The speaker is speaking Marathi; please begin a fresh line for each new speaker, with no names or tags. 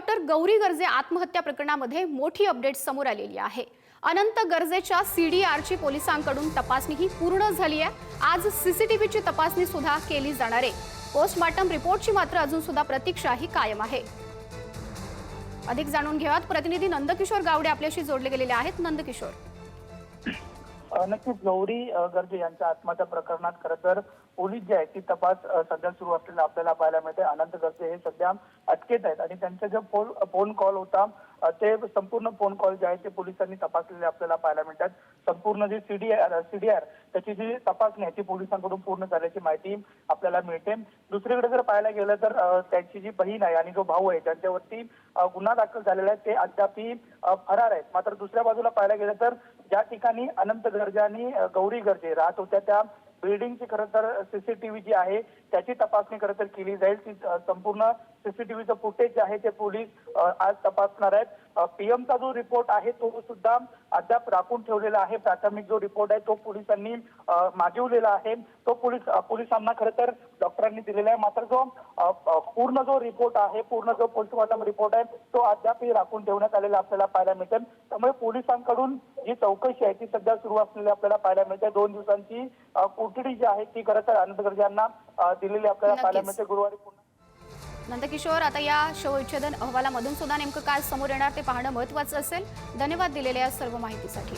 डॉक्टर गौरी गर्जे आत्महत्या प्रकरणामध्ये मोठी अपडेट समोर आलेली आहे. अनंत गरजेच्या सीडीआरची पोलिसांकडून तपासणी ही पूर्ण झाली आहे. आज सीसीटीव्हीची तपासणी सुद्धा केली जाणार आहे. पोस्टमार्टम रिपोर्टची मात्र अजून सुद्धा प्रतीक्षा ही कायम आहे. अधिक जाणून घेऊयात. प्रतिनिधी नंदकिशोर गावडे आपल्याशी जोडले गेलेले आहेत. नंदकिशोर.
नक्कीच गौरी गर्जे यांच्या आत्महत्या प्रकरणात खरं तर पोलीस जे आहेत ती तपास सध्या सुरू असलेला आपल्याला पाहायला मिळते. अनंत गर्जे हे सध्या अटकेत आहेत. आणि त्यांचा जो फोन फोन कॉल होता ते संपूर्ण फोन कॉल जे आहेत ते पोलिसांनी तपासलेले आपल्याला पाहायला मिळतात. संपूर्ण जी सीडीआर सीडीआर त्याची जी तपासणी आहे ती पोलिसांकडून पूर्ण झाल्याची माहिती आपल्याला मिळते. दुसरीकडे जर पाहायला गेलं तर त्यांची जी बहीण आहे आणि जो भाऊ आहे त्यांच्यावरती गुन्हा दाखल झालेला आहे ते अद्यापही फरार आहेत. मात्र दुसऱ्या बाजूला पाहायला गेलं तर ज्या ठिकाणी अनंत गर्जे आणि गौरी गर्जे राहत होत्या त्या बिल्डिंगची खरं तर सीसीटीव्ही जी आहे त्याची तपासणी खरं तर केली जाईल. ती संपूर्ण सीसीटीव्हीचं फुटेज आहे ते पोलीस आज तपासणार आहेत. पीएमचा जो रिपोर्ट आहे तो सुद्धा अद्याप राखून ठेवलेला आहे. प्राथमिक जो रिपोर्ट आहे तो पोलिसांनी मागवलेला आहे. तो पोलीस पोलिसांना खरं तर डॉक्टरांनी दिलेला आहे. मात्र जो पूर्ण जो रिपोर्ट आहे पूर्ण जो पोस्टमॉर्टम रिपोर्ट आहे तो अद्यापही राखून ठेवण्यात आलेला आपल्याला पाहायला मिळते त्यामुळे पोलिसांकडून जी चौकशी आहे ती सध्या सुरू असलेली आपल्याला पाहायला मिळते दोन दिवसांची कोठडी जी आहे ती खरं तर गर्जे यांना दिलेली आपल्याला पाहायला. मिळते गुरुवारी
नंदकिशोर आता या शवविच्छेदन अहवालामधून सुद्धा नेमकं काय समोर येणार ते पाहणं महत्वाचं असेल. धन्यवाद दिलेल्या या सर्व माहितीसाठी.